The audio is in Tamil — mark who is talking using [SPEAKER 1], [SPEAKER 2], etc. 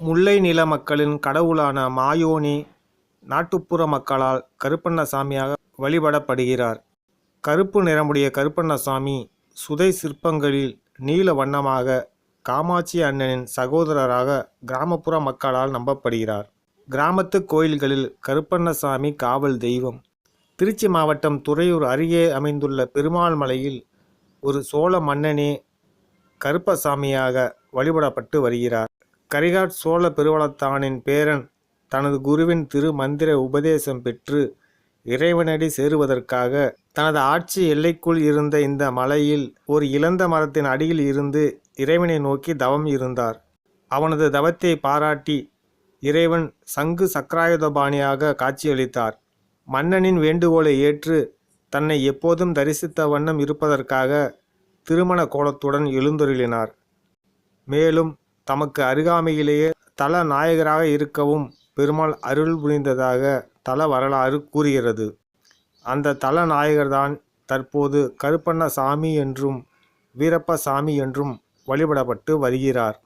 [SPEAKER 1] முல்லை நில மக்களின் கடவுளான மாயோனி நாட்டுப்புற மக்களால் கருப்பண்ணசாமியாக வழிபடப்படுகிறார். கருப்பு நிறமுடைய கருப்பண்ணசாமி சுதை சிற்பங்களில் நீல வண்ணமாக காமாட்சி அண்ணனின் சகோதரராக கிராமப்புற மக்களால் நம்பப்படுகிறார். கிராமத்து கோயில்களில் கருப்பண்ணசாமி காவல் தெய்வம். திருச்சி மாவட்டம் துறையூர் அருகே அமைந்துள்ள பெருமாள் மலையில் ஒரு சோழ மன்னனே கருப்பசாமியாக வழிபடப்பட்டு வருகிறார். கரிகாட் சோழ பெருவளத்தானின் பேரன் தனது குருவின் திரு மந்திர உபதேசம் பெற்று இறைவனடி சேருவதற்காக தனது ஆட்சி எல்லைக்குள் இருந்த இந்த மலையில் ஒரு இழந்த மரத்தின் அடியில் இருந்து இறைவனை நோக்கி தவம் இருந்தார். அவனது தவத்தை பாராட்டி இறைவன் சங்கு சக்கராயுதபாணியாக காட்சியளித்தார். மன்னனின் வேண்டுகோளை ஏற்று தன்னை எப்போதும் தரிசித்த வண்ணம் இருப்பதற்காக திருமண கோலத்துடன் எழுந்தொருளினார். மேலும் தமக்கு அருகாமையிலேயே தல நாயகராக இருக்கவும் பெருமாள் அருள் புரிந்ததாக தல வரலாறு கூறுகிறது. அந்த தல நாயகர்தான் தற்போது கருப்பண்ண சாமி என்றும் வீரப்ப சாமி என்றும் வழிபடப்பட்டு வருகிறார்.